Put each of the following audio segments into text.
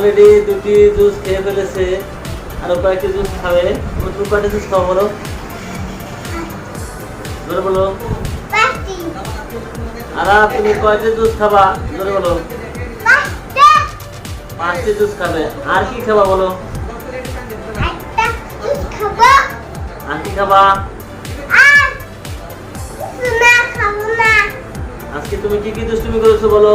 Already দুটি juice খেয়ে ফেলেছে। আরও কয়েকটি জুস খাবে। তুমি কয়টা জুস খাও বলো। জোরে বলো। আর তুমি কয়টা জুস খাবা? জোরে বলো। পাঁচটি। জুস খাবে। আর কি খাবা বলো? জুস আর কি খাবা? আজকে তুমি কি কি দুষ্টুমি করেছ বলো?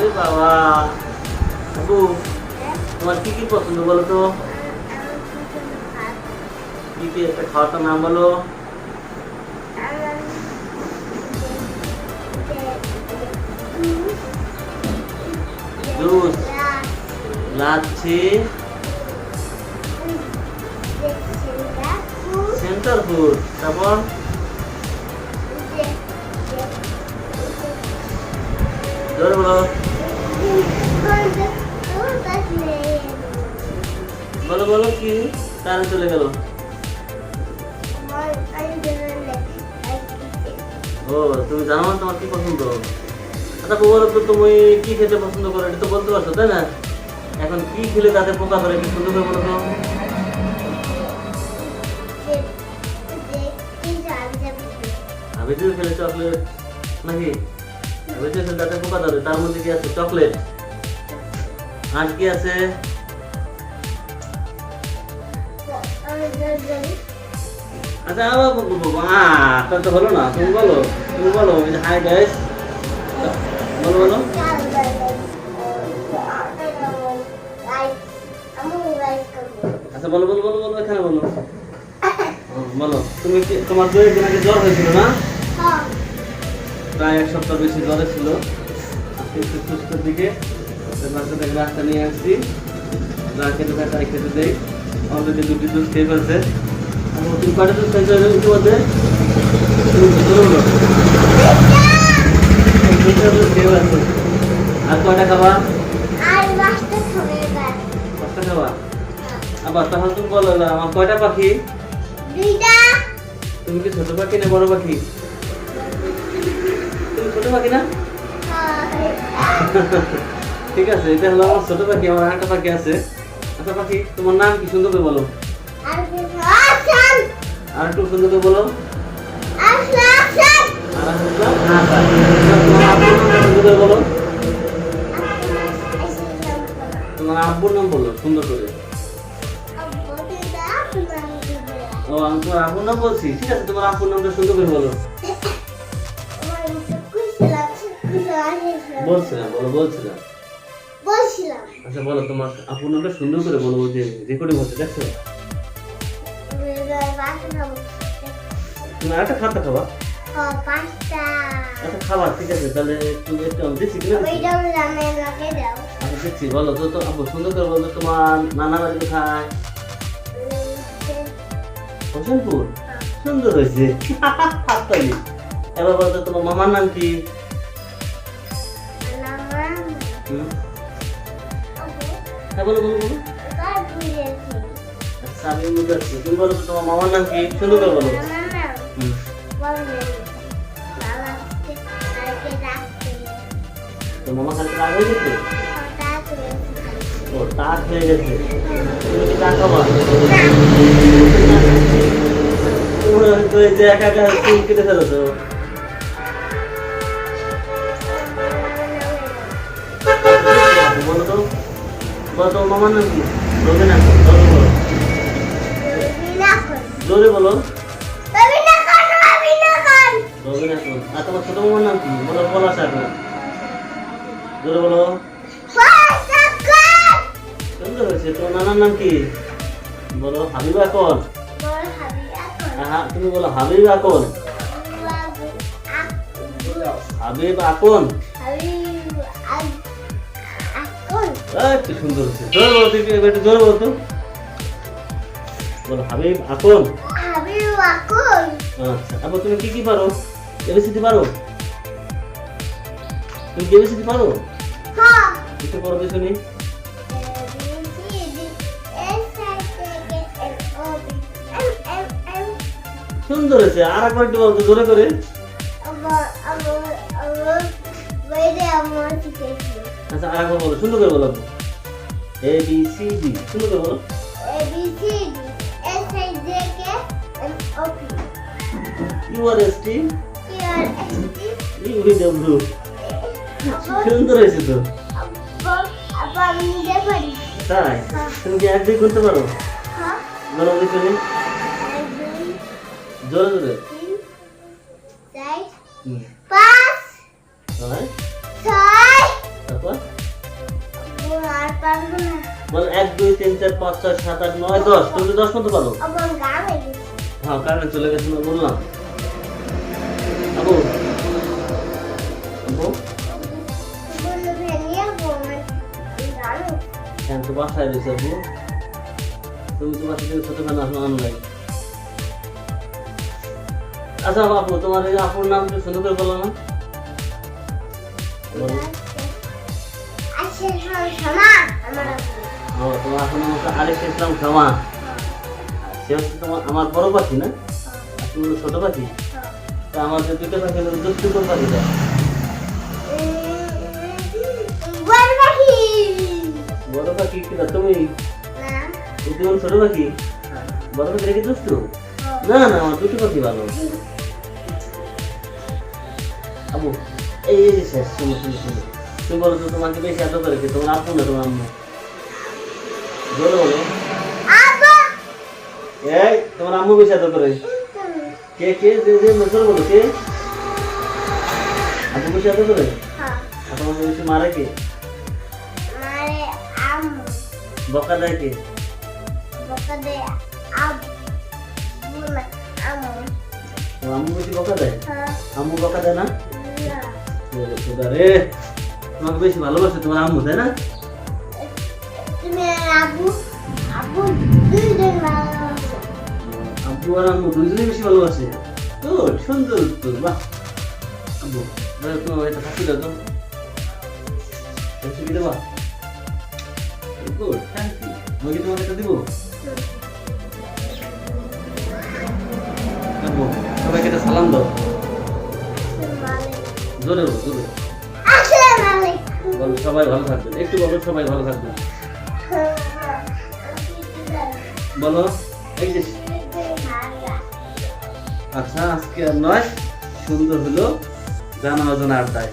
ওরে বাবা। আপু তোমার কি কি পছন্দ বলো তো? কি কি একটা খাওয়াটার নাম বলো? Centre food. তারপর? বলো বলো কি? কারে চলে গেল? ও তুমি জানো না তোমার কি পছন্দ? আচ্ছা বলো তো তুমি কি খেতে পছন্দ করো? এটা তো বলতে পারছ তাই না? এখন কি খেলে তাতে পোকা ধরে কি সুন্দর করে বলো আবেজিও খেলে চকলেট নাকি? আবেজিও খেলে তাতে পোকা ধরে তার মধ্যে কি আছে? চকলেট আর কি আছে? আচ্ছা আবার আহ তো হলো না, তুমি বলো তুমি বলো হাই গাইস বলো বলো। আচ্ছা বলো বলো বলো বলো, এখানে বলো। বলো, তুমি কি, তোমার দু একদিন আগে জ্বর হয়েছিল না? প্রায় এক সপ্তাহ বেশি জ্বরে ছিল আজকে একটু সুস্থর দিকে রাস্তা নিয়ে আসছি। যা খেতে তাই খেতে দেই। অলরেডি দুটি জুস খেয়ে ফেলছে। আর কয়টা খাবা তুমি বলো আমার কয়টা পাখি তুমি কি ছোট পাখি না বড় পাখি তুমি ছোট পাখি না ঠিক আছে, এটা হলো আমার ছোট পাখি, আমার আরেকটা পাখি আছে। আচ্ছা পাখি, তোমার নাম কি? সুন্দর বলো। আর একটু সুন্দর বলো বলো। তোমার আব্বুর নাম বলো সুন্দর করে। ও আমি তোমার আব্বুর নাম বলছি। ঠিক আছে তোমার আব্বুর নামটা সুন্দর করে বলো। বলছিলাম বলো বলছিলাম। বলছিলাম। আচ্ছা বলো তোমার আপুর নামটা সুন্দর করে বলো যে রেকর্ডিং হচ্ছে দেখছ? তুমি আরেকটা খাতা খাবা। পাঁচটা আচ্ছা খাবার ঠিক আছে তাহলে তুমি একটু আমি দিচ্ছি কিনা দিচ্ছি বলো তো সুন্দর করে বলো তোমার নানা বাড়ি কোথায়? হোসেনপুর সুন্দর হয়েছে। এবার বলো তো তোমার মামার নাম কি? হ্যাঁ বলো বলো বলো। আমি বুঝতে পারছি তুমি বলো তো তোমার মামার নাম কি? সুন্দর করে বলো। তো মামা কালকে রাগ হয়ে গেছে? ও টাক হয়ে গেছে। তুমি কি টাক খাবা তোমরা এই যে একা একা চুল কেটে ফেলেছো। বলো তো। বলো তো মামার নাম কি? রবি না জোরে বলো। জোরে বলো আর তোমার ছোট মামার নাম কি? বলো বলো সাথে জোরে বলো। সুন্দর হয়েছে। তোমার নানার নাম কি? বলো হাবিব আকন হ্যাঁ তুমি বলো হাবিব আকন হাবিব আকন একটু সুন্দর হচ্ছে জোরে বলো একটু জোরে বলো তো। বলো হাবিব আপন আমি ওয়াকুল আচ্ছা আপু তুমি কি কি পারো? এবিসিডি পারো? তুমি কি এবিসিডি পারো? হ্যাঁ। একটু পড়ো তো শুনি সুন্দর হয়েছে আর একবার একটু বলো জোরে করে। আচ্ছা আর একবার বলো সুন্দর করে বলো। এ বি সি ডি সুন্দর করে বলো। U R S T U V W সুন্দর হয়েছে তো তাই? তুমি কি এক দুই করতে পারো? বলো তো শুনি জোরে জোরে। হয় তারপর? বলো এক দুই তিন চার পাঁচ ছয় সাত আট নয় দশ। তুমি দশ মতো পারো। হ্যাঁ কারণে চলে গেছে না বললাম? আবু। আবু। এখন তো বাসায় রয়েছে আবু? তুমি তো বাসা থেকে ছোট কেন আসলো অনলাইন আচ্ছা আপু তোমার এই আপুর নাম করে বলো না। আচ্ছা তোমার এখন হচ্ছে ইসলাম খামা সে হচ্ছে তোমার আমার বড় পাখি না? তুমি হলো ছোট পাখি? তা আমার যে দুটো পাখি হলো দুষ্টু কোন পাখিটা বল পাখি। বড় পাখি কিনা তুমি? না তুমি ছোট পাখি? বড় পাখি রেখে দুষ্টু না না আমার দুটো পাখি ভালো। আবু এই শেষ শুনো শুনো শুনো। তুমি বলো তো তোমাকে বেশি আদর করে? তোমার আপু না তোমার আম্মু? বলো আব্বা এই তোমার আম্মু বেশি আদর করে কে কে যে যে জোরে বলো কে? আপু বেশি আদর করে হ্যাঁ। আর তোমাকে বেশি মারে কে? মারে আম বকা দেয় কে? বকা দে আব বুনা আম তোমার আম্মু বেশি বকা দেয়? হ্যাঁ। আম্মু বকা দেয় না? না। রে। তোমাকে বেশি ভালোবাসে তোমার আম্মু তাই না? তুমি আম্মু দুইজনেই বেশি ভালোবাসে। তো সুন্দর তো বাহ। তোমার এটা দাও তো ছবি দেবা? গুড থ্যাংক ইউ আমি কি তোমাকে এটা দিব? আব্বু সবাইকে একটা সালাম দাও। জোরে বলো জোরে। বলো সবাই ভালো থাকবেন। একটু বলো সবাই ভালো থাকবেন। বলো এই যে আচ্ছা আজকে আর নয় সুন্দর হলো জানা অজানা আড্ডায়